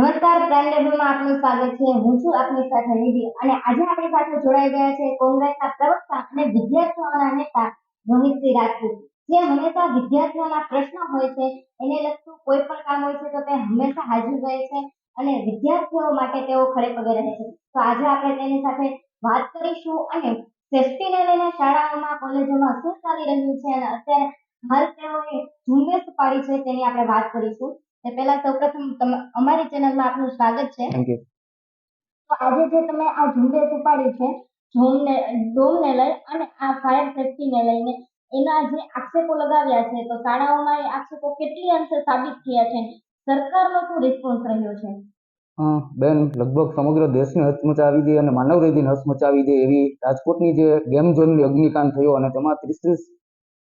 નમસ્કાર પ્રાઇમ લેબમાં આપનું સ્વાગત છે. હું છું આપની સાથે નિધિ અને આજે આપણી સાથે જોડાઈ ગયા છે કોંગ્રેસના પ્રવક્તા અને વિદ્યાર્થીઓના નેતા રોહિતસિંહ રાજપૂત. જે હંમેશા વિદ્યાર્થીઓના પ્રશ્નો હોય છે, એને લગતું કોઈ પણ કામ હોય છે, તો તે હંમેશા હાજર રહે છે અને વિદ્યાર્થીઓ માટે તેઓ ખડે પગે રહે છે. તો આજે આપણે તેની સાથે વાત કરીશું અને સેફ્ટીને લઈને શાળાઓમાં, કોલેજોમાં શું ચાલી રહ્યું છે અને અત્યારે હાલ તેઓએ ઝુંબેશ પાડી છે તેની આપણે વાત કરીશું. તે પહેલા સૌપ્રથમ અમારી ચેનલમાં આપનું સ્વાગત છે. થેન્ક યુ તો આજે જે તમે આ ઝુંબેશ ઉપાડી છે ડોમને ડોમને લઈ અને આ ફાયર સેફટીને લઈને એના જે આક્ષેપો લગાવ્યા છે તો શાળાઓમાં એ આક્ષેપો કેટલી અંશે સાબિત થયા છે? સરકારનો શું રિસ્પોન્સ રહ્યો છે? બેન લગભગ સમગ્ર દેશને હચમચાવી દે અને માનવ હચમચાવી દે એવી રાજકોટની જે ગેમ ઝોનની અગ્નિકાંડ થયો અને તેમાં ત્રીસ ત્રીસ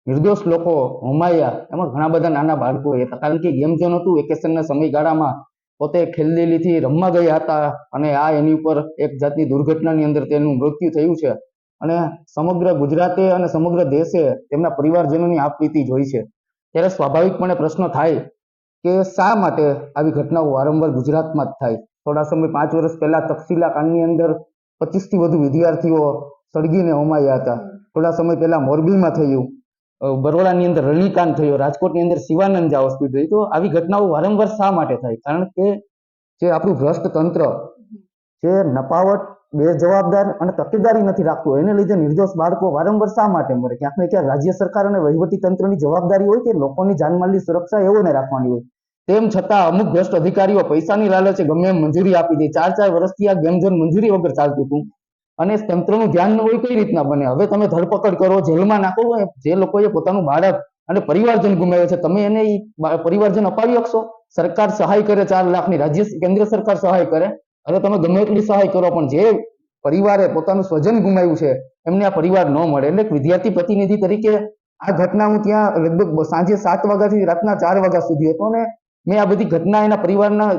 નિર્દોષ લોકો, હોમાયા, એમાં ઘણા બધા નાના બાળકો હતા કારણ કે ગેમ ઝોન હતું વેકેશનના સમયગાળામાં પોતે ખેલદીલીથી રમવા ગયા હતા અને આ એની ઉપર એક જાતની દુર્ઘટનાની અંદર તેનું મૃત્યુ થયું છે. અને સમગ્ર ગુજરાતે અને સમગ્ર દેશે તેમના પરિવારજનોની આપવીતી જોઈ છે. ત્યારે સ્વાભાવિકપણે પ્રશ્ન થાય કે શા માટે આવી ઘટનાઓ વારંવાર ગુજરાતમાં જ થાય? થોડા સમય, પાંચ વર્ષ પહેલા તક્ષશિલા કાંડની અંદર પચીસથી વધુ વિદ્યાર્થીઓ સળગીને હોમાયા હતા. થોડા સમય પહેલા મોરબીમાં થયું. બરોડાની અંદર રણિકાંડ થયો, રાજકોટની અંદર શિવાનંદ ઝા હોસ્પિટલ થઈ તો આવી ઘટનાઓ વારંવાર શા માટે થાય? કારણ કે જે આપણું ભ્રષ્ટ તંત્ર જે નપાવટ, બેજવાબદાર અને તકેદારી નથી રાખતું. એને લીધે નિર્દોષ બાળકો વારંવાર શા માટે મરે? ક્યાંક ને ક્યાંક રાજ્ય સરકાર અને વહીવટી તંત્રની જવાબદારી હોય કે લોકોની જાનમાલની સુરક્ષા એવોને રાખવાની હોય. તેમ છતાં અમુક ભ્રષ્ટ અધિકારીઓ પૈસાની લાલચે ગમે મંજૂરી આપી દે. ચાર ચાર વર્ષથી આ ગેમ મંજૂરી વગર ચાલતું હતું. અને તંત્રનું ધ્યાન ન હોય કઈ રીતના બને? હવે તમે ધરપકડ કરો, જેલમાં નાખો, જે લોકોએ પોતાનું બાળક અને પરિવારજન ગુમાવ્યો છે, તમે એને પરિવારજન અપાવી શકશો સરકાર સહાય કરે, ચાર લાખની રાજ્ય કેન્દ્ર સરકાર સહાય કરે? હવે તમે ગમે એટલી સહાય કરો, પણ જે પરિવારે પોતાનું સ્વજન ગુમાવ્યું છે, એમને આ પરિવાર ન મળે. એટલે વિદ્યાર્થી પ્રતિનિધિ તરીકે આ ઘટના હું ત્યાં લગભગ સાંજે સાત વાગ્યાથી રાતના ચાર વાગ્યા સુધી હતો, અને મેં આ બધી ઘટના એના પરિવારના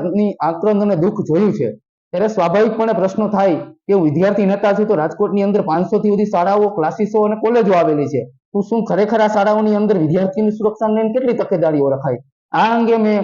આક્રંદ અને દુઃખ જોયું છે. ત્યારે સ્વાભાવિકપણે પ્રશ્નો થાય કે હું વિદ્યાર્થી નેતા છું, તો રાજકોટની અંદર પાંચસો થી વધુ શાળાઓ, ક્લાસીસો અને કોલેજો આવેલી છે. તો શું ખરેખર આ શાળાઓની અંદર વિદ્યાર્થીની સુરક્ષાને લઈને કેટલી તકેદારીઓ રખાય આ અંગે મેં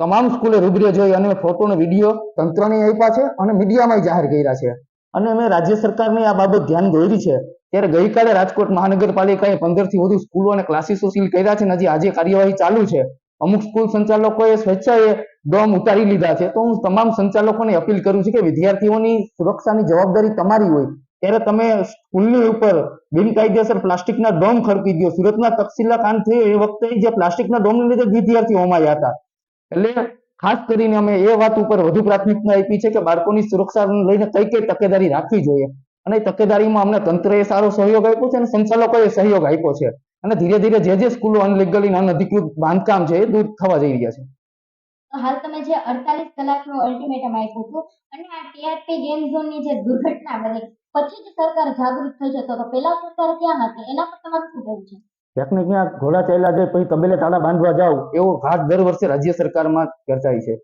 તમામ સ્કૂલે રૂબરૂ જોઈ અને ફોટો અને વીડિયો તંત્રને આપ્યા છે અને મીડિયામાં જાહેર કર્યા છે. અને મેં રાજ્ય સરકારની આ બાબત ધ્યાન દોરી છે. ત્યારે ગઈકાલે રાજકોટ મહાનગરપાલિકાએ પંદરથી વધુ સ્કૂલો અને ક્લાસીસો સીલ કર્યા છે અને હજી આજે કાર્યવાહી ચાલુ છે. અમુક સ્કૂલ સંચાલકોએ સ્વેચ્છાએ ડોમ ઉતારી લીધા છે. તો હું તમામ સંચાલકોને અપીલ કરું છું કે વિદ્યાર્થીઓની સુરક્ષાની જવાબદારી તમારી હોય. ત્યારે તમે સ્કૂલની ઉપર બિનકાયદેસર પ્લાસ્ટિકના ડોમ ખડકી દો સુરતના તક્ષશિલા કાંડ થયો એ વખતે જે પ્લાસ્ટિકના ડોમને લીધે વિદ્યાર્થીઓ હોમાયા હતા. એટલે ખાસ કરીને અમે એ વાત ઉપર વધુ પ્રાથમિકતા આપી છે કે બાળકોની સુરક્ષા લઈને કઈ કઈ તકેદારી રાખવી જોઈએ. અને તકેદારીમાં અમને તંત્રએ સારો સહયોગ આપ્યો છે અને સંચાલકોએ સહયોગ આપ્યો છે. અને ધીરે ધીરે જે જે સ્કૂલો અનલીગલી અનઅધિકૃત બાંધકામ છે એ દૂર થવા જઈ રહ્યા છે. હાલ તમે જે અડતાલીસ કલાકનો અલ્ટિમેટમ આપ્યું હતું અને આ ટીઆરપી ગેમ ઝોનની જે દુર્ઘટના બની પછી જ સરકાર જાગૃત થઈ જતો તો પેલા સરકાર ક્યાં હતી? એના પર તમારું શું કહેવું છે? ક્યાંક ને ક્યાંક ઘોડા ચાલ્યા જાય પછી તબેલે તાળા બાંધવા જાવ એવો ઘાટ દર વર્ષે રાજ્ય સરકારમાં ચર્ચાય છે.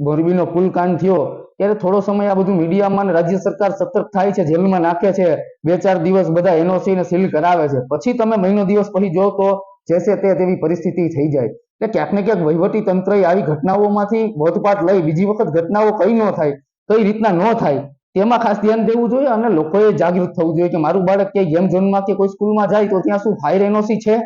મોરબીનો પુલ કાંડ થયો, ત્યારે થોડો સમય આ બધું મીડિયામાં અને રાજ્ય સરકાર સતર્ક થાય છે, જેલમાં નાખે છે, બે ચાર દિવસ બધા એનઓસી ને સીલ કરાવે છે. પછી તમે મહિનો દિવસ પછી જો તો જે છે તે તેવી પરિસ્થિતિ થઈ જાય. એટલે ક્યાંક ને ક્યાંક વહીવટી તંત્રએ આવી ઘટનાઓમાંથી બોધપાઠ લઈ, બીજી વખત ઘટનાઓ કઈ ન થાય, કઈ રીતના ન થાય, તેમાં ખાસ ધ્યાન દેવું જોઈએ અને લોકોએ જાગૃત થવું જોઈએ કે મારું બાળક ક્યાંય ગેમ ઝોનમાં કે કોઈ સ્કૂલમાં જાય તો ત્યાં શું ફાયર એનઓસી છે?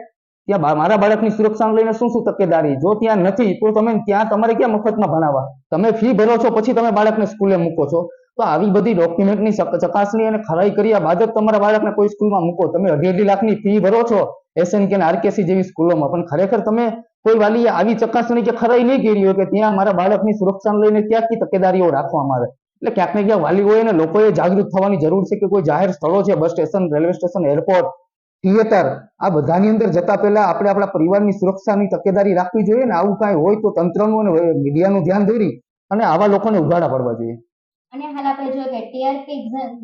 ત્યાં મારા બાળકની સુરક્ષાને લઈને શું શું તકેદારી? જો ત્યાં નથી, તો તમે ત્યાં તમારે ક્યાં મફતમાં ભણાવવા? તમે ફી ભરો છો, પછી તમે બાળકને સ્કૂલે મૂકો છો. તો આવી બધી ડોક્યુમેન્ટની ચકાસણી અને ખરાઈ કર્યા બાદ જ તમારા બાળકને કોઈ સ્કૂલમાં મૂકો. તમે અઢી લાખની ફી ભરો છો એસએન કે આરકેસી જેવી સ્કૂલોમાં. પણ ખરેખર તમે કોઈ વાલીએ આવી ચકાસણી કે ખરાઈ નહીં કરી હોય કે ત્યાં મારા બાળકની સુરક્ષાને લઈને ક્યાંથી તકેદારીઓ રાખવામાં આવે? એટલે ક્યાંક ને ક્યાંક વાલીઓએ અને લોકોએ જાગૃત થવાની જરૂર છે કે કોઈ જાહેર સ્થળો છે, bus station, railway station airport theatre આ બધાની અંદર જતા પહેલા આપણે આપણા પરિવારની સુરક્ષાની તકેદારી રાખવી જોઈએ ને આવું કાંઈ હોય તો તંત્રનું અને મીડિયાનું ધ્યાન દોરી અને આવા લોકોને ઉઘાડા પડવા જોઈએ. અને હાલ આપણે જોઈએ કે ટીઆરપી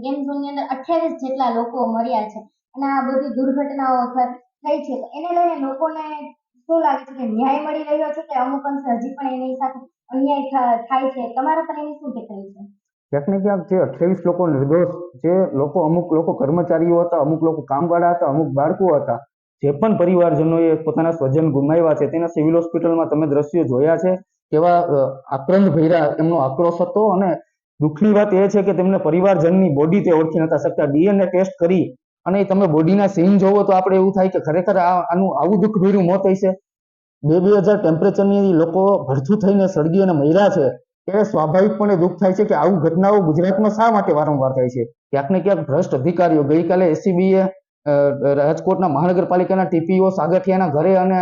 ગેમ ઝોનની અંદર અઠ્યાવીસ જેટલા લોકો મર્યા છે અને આ બધી દુર્ઘટનાઓ થઈ છે. તો એને લઈને લોકોને શું લાગે છે કે ન્યાય મળી રહ્યો છે કે અમુક અંશે હજી પણ એની સાથે અન્યાય થાય છે? તમારા પર એની શું ટિપ્પણી છે? ક્યાંક ને ક્યાંક જે અઠ્યાવીસ લોકો નિર્દોષ, જે લોકો અમુક લોકો કર્મચારીઓ હતા, અમુક લોકો કામવાળા હતા, અમુક બાળકો હતા, જે પણ પરિવારજનોએ પોતાના સ્વજન ગુમાવ્યા છે, તેના સિવિલ હોસ્પિટલમાં તમે દ્રશ્યો જોયા છે, કેવા આક્રંદ ભર્યા, એમનો આક્રોશ હતો અને દુઃખની વાત એ છે કે તેમને પરિવારજનની બોડી તે ઓળખી નતા શકતા. ડીએનએ ટેસ્ટ કરી અને તમે બોડીના સીન જોવો તો આપણે એવું થાય કે ખરેખર આનું આવું દુઃખ ભર્યું મોત હશે બે બે હજાર ટેમ્પરેચરની લોકો ભડથું થઈને સળગી અને મર્યા છે. એ સ્વાભાવિકપણે દુઃખ થાય છે કે આવું ઘટનાઓ ગુજરાતમાં શા માટે વારંવાર થાય છે? ક્યાંક ને ક્યાંક ભ્રષ્ટ અધિકારીઓ ગઈકાલે એસીબીએ રાજકોટના મહાનગરપાલિકાના ટીપીઓ સાગઠિયાના ઘરે અને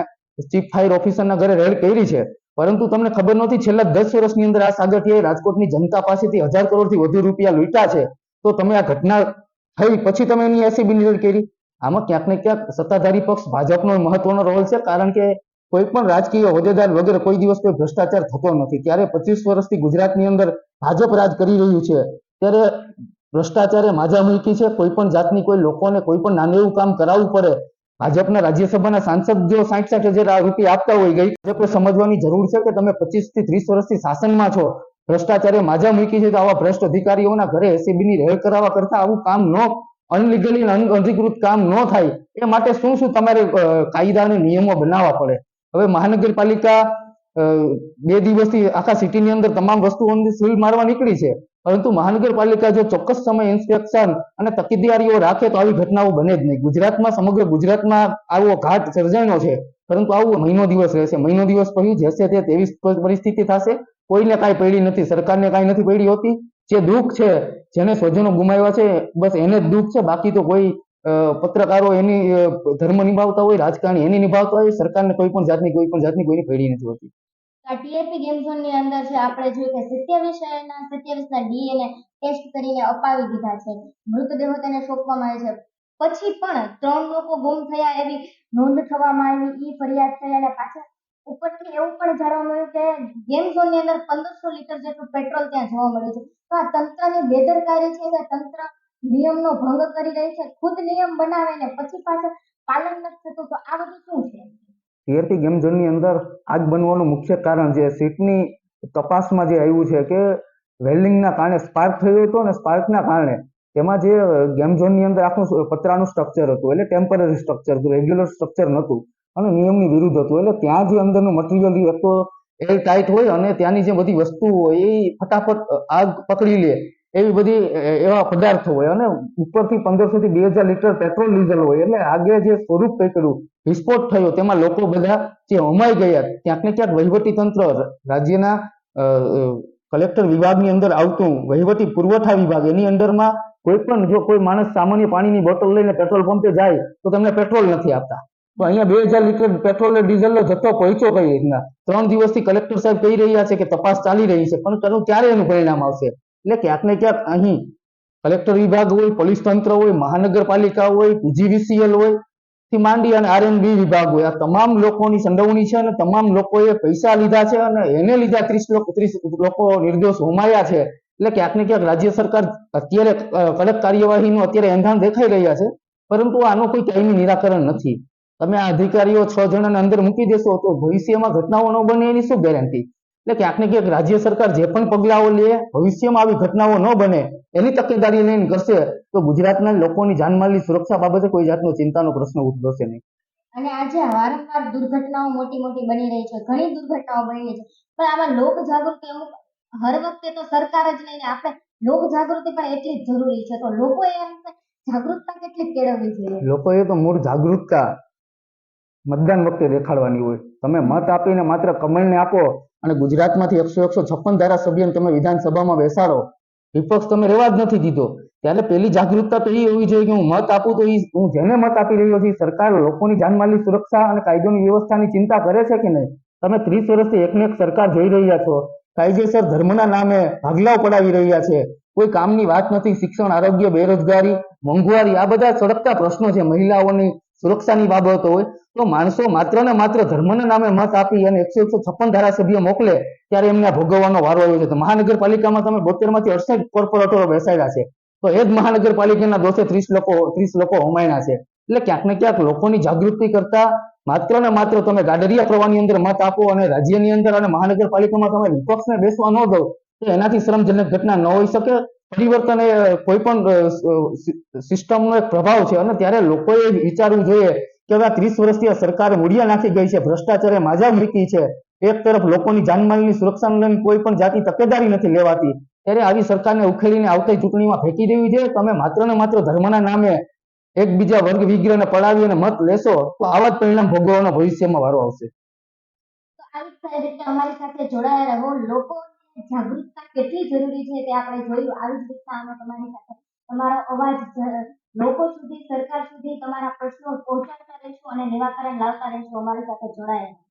ચીફ ફાયર ઓફિસરના ઘરે રેડ કરી છે. પરંતુ તમને ખબર નથી છેલ્લા દસ વર્ષની અંદર આ સાગઠિયાએ રાજકોટની જનતા પાસેથી હજાર કરોડથી વધુ રૂપિયા લૂંટા છે. તો તમે આ ઘટના થઈ પછી તમે એની એસીબી રેડ કરી? આમાં ક્યાંક ને ક્યાંક સત્તાધારી પક્ષ ભાજપનો મહત્વનો રોલ છે કારણ કે કોઈ પણ રાજકીય હોદ્દેદાર વગર કોઈ દિવસ કોઈ ભ્રષ્ટાચાર થતો નથી. ત્યારે પચીસ વર્ષથી ગુજરાતની અંદર ભાજપ રાજ કરી રહ્યું છે. ત્યારે ભ્રષ્ટાચારે માજા મૂકી છે. કોઈ પણ જાતની કોઈ લોકોને કોઈ પણ નાનું એવું કામ કરાવવું પડે. ભાજપના રાજ્યસભાના સાંસદ જો સાઠ સાઠ હજાર રૂપિયા આપતા હોય, ગઈ ભાજપે સમજવાની જરૂર છે કે તમે પચીસથી ત્રીસ વર્ષથી શાસનમાં છો? ભ્રષ્ટાચારે માજા મૂકી છે તો આવા ભ્રષ્ટ અધિકારીઓના ઘરે એસીબીની રેડ કરાવવા કરતા આવું કામ ન, અનલીગલી અનઅધિકૃત કામ ન થાય. એ માટે શું શું તમારે કાયદા અને નિયમો બનાવવા પડે? હવે મહાનગરપાલિકા બે દિવસથી આખા સિટીની અંદર તમામ વસ્તુઓની સીલ મારવા નીકળી છે. પરંતુ મહાનગરપાલિકા જો ચોક્કસ સમય ઇન્સ્પેક્શન અને તકેદારીઓ રાખે તો આવી ઘટનાઓ બને જ નહીં. ગુજરાતમાં, સમગ્ર ગુજરાતમાં આવો ઘાટ સર્જાયો છે. પરંતુ આવું મહિનો દિવસ રહેશે. મહિનો દિવસ પછી જશે તે તેવી પરિસ્થિતિ થશે. કોઈને કાંઈ પડી નથી. સરકારને કાંઈ નથી પડી હોતી. જે દુઃખ છે, જેને સ્વજનો ગુમાવ્યા છે, બસ એને જ દુઃખ છે. બાકી તો કોઈ પત્રકારો એની ધર્મ નિભાવતા હોય, રાજકારણી એની નિભાવતા હોય, સરકારને કોઈ પણ જાતની, કોઈ પણ જાતની કોઈની પડી નથી હોતી. ટીએપી ગેમ ઝોનની અંદર છે આપણે જોયું કે સત્યાવીસ ના સત્યાવીસ ના ડીએનએ ટેસ્ટ કરીને અપાવી દીધા છે. મૃતદેહો તેને સોંપવામાં આવે છે. પછી પણ ત્રણ લોકો ગુમ થયા એવી નોંધ થવામાં આવી, ઈ ફરિયાદ થઈ અને પાછળ ઉપરથી એવું પણ જાણવા મળ્યું કે ગેમ ઝોનની અંદર પંદરસો લીટર જેટલું પેટ્રોલ ત્યાં જોવા મળ્યું છે. તો આ તંત્રની બેદરકારી છે તંત્ર નિયમનો ભંગ કરી રહી છે, ખુદ નિયમ બનાવે ને પછી પાછળ પાલન નથી થતું તો આ બધું શું છે? ટીઆરપી ગેમ ઝોનની અંદર આગ બનવાનું મુખ્ય કારણ જે સીટની તપાસમાં જે આવ્યું છે કે વેલ્ડિંગના કારણે સ્પાર્ક થયો હતો અને સ્પાર્કના કારણે તેમાં જે ગેમ ઝોનની અંદર આખું પતરાનું સ્ટ્રક્ચર હતું, એટલે ટેમ્પરરી સ્ટ્રક્ચર હતું રેગ્યુલર સ્ટ્રક્ચર નહોતું અને નિયમની વિરુદ્ધ હતું, એટલે ત્યાં જે અંદરનું મટીરિયલ એક તો એર ટાઈટ હોય અને ત્યાંની જે બધી વસ્તુ હોય એ ફટાફટ આગ પકડી લે. એવી બધી એવા પદાર્થો હોય અને ઉપરથી પંદરસો થી બે હજાર લીટર પેટ્રોલ, ડીઝલ હોય એટલે આગે જે સ્વરૂપ પકડ્યું વિસ્ફોટ થયો, તેમાં લોકો બધા જે હમાઈ ગયા, ક્યાંક ને ક્યાંક વહીવટી તંત્ર રાજ્યના કલેક્ટર વિભાગની અંદર આવતું, વહીવટી પુરવઠા વિભાગ, એની અંદરમાં કોઈ પણ જો કોઈ માણસ સામાન્ય પાણીની બોટલ લઈને પેટ્રોલ પંપે જાય, તો તમને પેટ્રોલ નથી આપતા. અહીંયા બે હજાર લીટર પેટ્રોલ અને ડીઝલનો જથ્થો પહોંચ્યો કઈ રીતના? ત્રણ દિવસથી કલેક્ટર સાહેબ કહી રહ્યા છે કે તપાસ ચાલી રહી છે, પણ તેનું ક્યારે એનું પરિણામ આવશે? એટલે ક્યાંક ને ક્યાંક અહીં કલેક્ટર વિભાગ હોય, પોલીસ તંત્ર હોય, મહાનગરપાલિકા હોય, પીજીવીસીએલ હોય, થી માંડી અને આરએનબી વિભાગ હોય. આ તમામ લોકોની સંડોવણી છે અને તમામ લોકોએ પૈસા લીધા છે અને એને લીધા ત્રીસ લોકો ત્રીસ લોકો નિર્દોષ હોમાયા છે. એટલે ક્યાંક ને ક્યાંક રાજ્ય સરકાર અત્યારે કડક કાર્યવાહીનું અત્યારે એંધાણ દેખાઈ રહ્યા છે, પરંતુ આનો કોઈ કાયમી નિરાકરણ નથી. તમે આ અધિકારીઓ છ જણાને અંદર મૂકી દેશો તો ભવિષ્યમાં ઘટનાઓ ન બને એની શું ગેરંટી એટલે ક્યાંક ને ક્યાંક રાજ્ય સરકાર જે પણ પગલાઓ લે ભવિષ્યમાં આવી ઘટનાઓ ન બને એની તકેદારી લઈને કરશે તો ગુજરાતના લોકોની જાનમાલની સુરક્ષા બાબતે કોઈ જાતનો ચિંતાનો પ્રશ્ન ઉદ્ભવશે નહીં. અને આજે વારંવાર દુર્ઘટનાઓ મોટી મોટી બની રહી છે ઘણી દુર્ઘટનાઓ બની રહી છે. પણ આમાં લોક જાગૃતિ અમુક હર વખતે તો સરકાર જ નહીં આપણે લોક જાગૃતિ પણ એટલી જ જરૂરી છે. તો લોકોએ જાગૃતતા કેટલી કેળવવી જોઈએ? લોકોએ તો મૂળ જાગૃતતા મતદાન વખતે દેખાડવાની હોય. તમે મત આપીને માત્ર કમળને આપો અને ગુજરાતમાંથી એકસો એકસો છપ્પન ધારાસભ્યને તમે વિધાનસભામાં બેસાડો. વિપક્ષ તમે રહેવા જ નથી દીધો. ત્યારે પેલી જાગૃતતા તો એ હોવી જોઈએ કે હું મત આપું તો એ હું જેને મત આપી રહ્યો છું સરકાર લોકોની જાનમાલની સુરક્ષા અને કાયદોની વ્યવસ્થાની ચિંતા કરે છે કે નહીં? તમે ત્રીસ વર્ષથી એકને એક સરકાર જોઈ રહ્યા છો. કાયદેસર ધર્મના નામે ભાગલાઓ પડાવી રહ્યા છે. કોઈ કામની વાત નથી. શિક્ષણ, આરોગ્ય, બેરોજગારી, મોંઘવારી આ બધા સળગતા પ્રશ્નો છે મહિલાઓની સુરક્ષાની બાબતો હોય તો માણસો માત્ર ને માત્ર ધર્મના નામે મત આપી અને એકસો એકસો છપ્પન ધારાસભ્યો મોકલે ત્યારે એમને ભોગવવાનો વારો આવ્યો છે. તો મહાનગરપાલિકામાં તમે બોતેરમાંથી અડસઠ કોર્પોરેટરો બેસાડ્યા છે. તો એ જ મહાનગરપાલિકાના દોષે ત્રીસ લોકો ત્રીસ લોકો હોમાયના છે. એટલે ક્યાંક ને ક્યાંક લોકોની જાગૃતિ કરતા માત્ર ને માત્ર તમે ગાડરિયા પ્રવાહની અંદર મત આપો અને રાજ્યની અંદર અને મહાનગરપાલિકામાં તમે વિપક્ષને બેસવા ન દો તો એનાથી શ્રમજનક ઘટના ન હોઈ શકે. પરિવર્તન એ કોઈ પણ સિસ્ટમનો એક પ્રભાવ છે. અને ત્યારે લોકોએ વિચારવું જોઈએ કે હવે આ ત્રીસ વર્ષથી આ સરકાર મૂડિયા નાખી ગઈ છે, ભ્રષ્ટાચારે માજા મૂકી છે. એક તરફ લોકોની જાનમાલની સુરક્ષાને લઈને કોઈ પણ જાતની તકેદારી નથી લેવાતી. ત્યારે આવી સરકારને ઉખેડીને આવતી ચૂંટણીમાં ફેંકી દેવી છે તમે માત્ર ને માત્ર ધર્મના નામે એકબીજા વર્ગ વિગ્રહને પડાવી અને મત લેશો, તો આવા જ પરિણામ ભોગવવાનો ભવિષ્યમાં વારો આવશે. અમારી સાથે જોડાયા રહો. લોકોની જાગૃતતા કેટલી જરૂરી છે તે આપણે જોયું આવી જ રીતના અમે તમારી સાથે તમારો અવાજ લોકો સુધી, સરકાર સુધી તમારા પ્રશ્નો પહોંચાડતા રહીશું અને નિરાકરણ લાવતા રહીશું અમારી સાથે જોડાયા રહો.